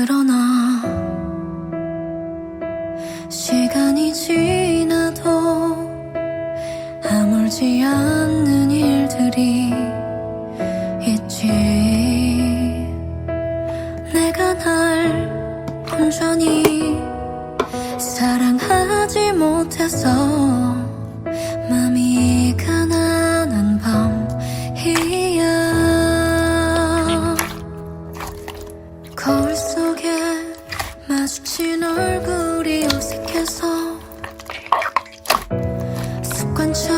그러나 시간이 지나도 아물지 않는 일들이 있지. 내가 날 온전히 사랑하지 못해서 秋